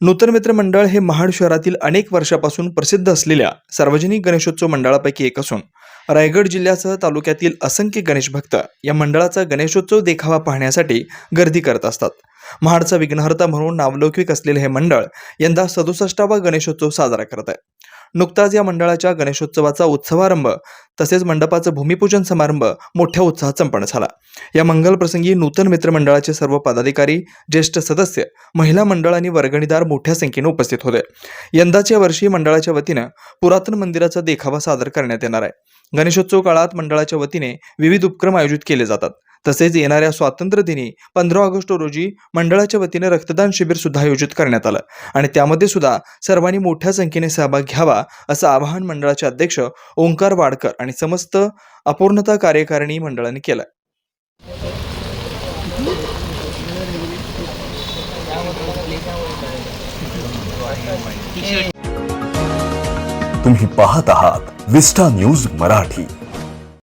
नूतन मित्र मंडळ हे महाड शहरातील अनेक वर्षापासून प्रसिद्ध असलेल्या सार्वजनिक गणेशोत्सव मंडळापैकी एक असून रायगड जिल्ह्यासह तालुक्यातील असंख्य गणेश भक्त या मंडळाचा गणेशोत्सव देखावा पाहण्यासाठी गर्दी करत असतात. महाडचा विघ्नहर्ता म्हणून नावलौकिक असलेले हे मंडळ यंदा सदुसष्टावा गणेशोत्सव साजरा करत आहे. नुकताच या मंडळाच्या गणेशोत्सवाचा उत्सवारंभ तसेच मंडपाचा भूमिपूजन समारंभ मोठ्या उत्साहात संपन्न झाला. या मंगल प्रसंगी नूतन मित्रमंडळाचे सर्व पदाधिकारी ज्येष्ठ सदस्य महिला मंडळ आणि वर्गणीदार मोठ्या संख्येने उपस्थित होते. यंदाच्या वर्षी मंडळाच्या वतीनं पुरातन मंदिराचा देखावा सादर करण्यात येणार आहे. गणेशोत्सव काळात मंडळाच्या वतीने विविध उपक्रम आयोजित केले जातात. तसेच येणाऱ्या स्वातंत्र्य दिनी पंधरा ऑगस्ट रोजी मंडळाच्या वतीने रक्तदान शिबिर सुद्धा आयोजित करण्यात आलं. आणि त्यामध्ये सुद्धा सर्वांनी मोठ्या संख्येने सहभाग घ्यावा असं आवाहन मंडळाचे अध्यक्ष ओंकार वाडकर आणि समस्त अपूर्णता कार्यकारिणी मंडळाने केलं. तुम्ही पाहत आहात विस्टा न्यूज मराठी.